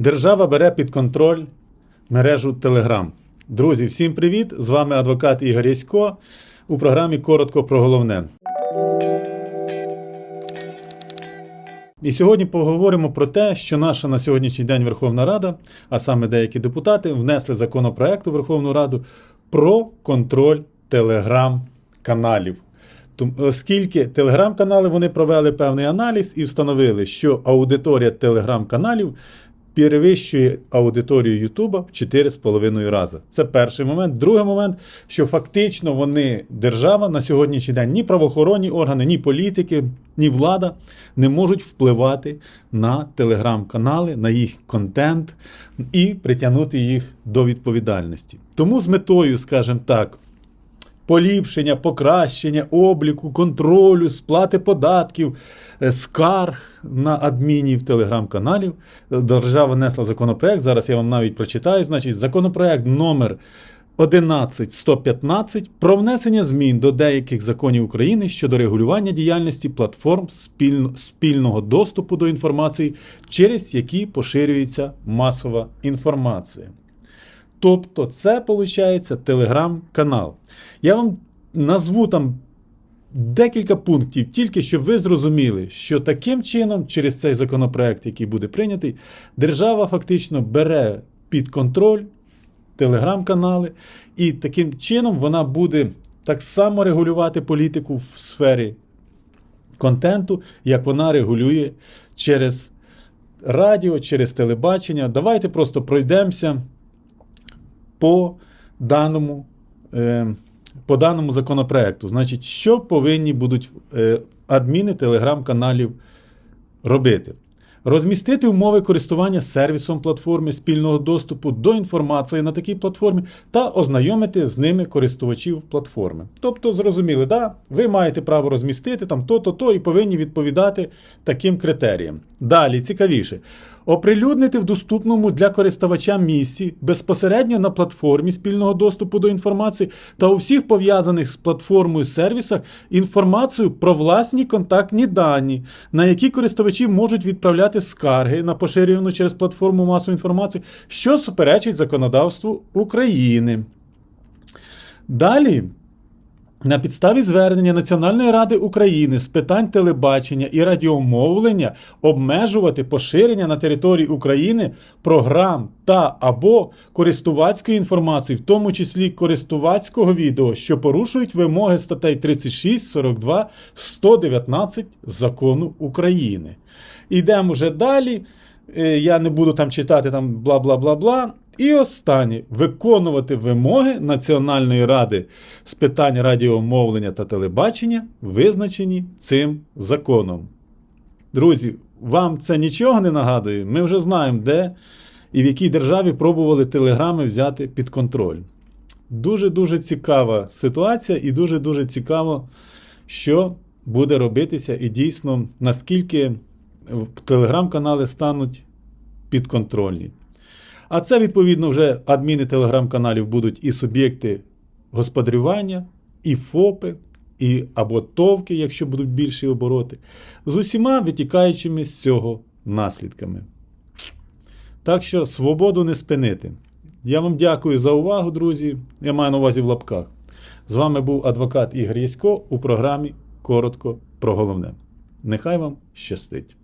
Держава бере під контроль мережу Telegram. Друзі, всім привіт! З вами адвокат Ігор Ясько у програмі Коротко про головне. І сьогодні поговоримо про те, що наша на сьогоднішній день Верховна Рада, а саме деякі депутати, внесли законопроект у Верховну Раду про контроль телеграм-каналів. Оскільки телеграм-канали вони провели певний аналіз і встановили, що аудиторія телеграм-каналів перевищує аудиторію Ютуба в 4,5 рази. Це перший момент. Другий момент, що фактично вони, держава на сьогоднішній день, ні правоохоронні органи, ні політики, ні влада не можуть впливати на телеграм-канали, на їх контент і притягнути їх до відповідальності. Тому з метою, скажімо так, поліпшення, покращення обліку, контролю, сплати податків, е, скарг на адмінів телеграм-каналів. Держава внесла законопроект. Зараз я вам навіть прочитаю. Значить, законопроект номер 11115 про внесення змін до деяких законів України щодо регулювання діяльності платформ спільного доступу до інформації, через які поширюється масова інформація. Тобто, це виходить телеграм-канал. Я вам назву там декілька пунктів, тільки щоб ви зрозуміли, що таким чином, через цей законопроект, який буде прийнятий, держава фактично бере під контроль телеграм-канали, і таким чином вона буде так само регулювати політику в сфері контенту, як вона регулює через радіо, через телебачення. Давайте просто пройдемося по даному, е, по даному законопроекту. Значить, що повинні будуть е, адміни телеграм-каналів робити? Розмістити умови користування сервісом платформи спільного доступу до інформації на такій платформі та ознайомити з ними користувачів платформи. Тобто, зрозуміли, да, ви маєте право розмістити там то-то, то і повинні відповідати таким критеріям. Далі цікавіше. Оприлюднити в доступному для користувача місці безпосередньо на платформі спільного доступу до інформації та у всіх пов'язаних з платформою сервісах інформацію про власні контактні дані, на які користувачі можуть відправляти скарги на поширювану через платформу масову інформацію, що суперечить законодавству України. Далі. На підставі звернення Національної ради України з питань телебачення і радіомовлення обмежувати поширення на території України програм та або користувацької інформації, в тому числі користувацького відео, що порушують вимоги статей 36, 42, 119 закону України. Ідемо вже далі. Е, Я не буду там читати там бла бла бла бла. І останнє виконувати вимоги Національної ради з питань радіомовлення та телебачення, визначені цим законом. Друзі, вам це нічого не нагадує? Ми вже знаємо, де і в якій державі пробували телеграми взяти під контроль. Дуже-дуже цікава ситуація, і дуже-дуже цікаво, що буде робитися, і дійсно, наскільки телеграм-канали стануть підконтрольні. А це, відповідно, вже адміни телеграм-каналів будуть і суб'єкти господарювання, і ФОПи, і або ТОВки, якщо будуть більші обороти, з усіма витікаючими з цього наслідками. Так що свободу не спинити. Я вам дякую за увагу, друзі. Я маю на увазі в лапках. З вами був адвокат Ігор Ясько у програмі Коротко про головне. Нехай вам щастить!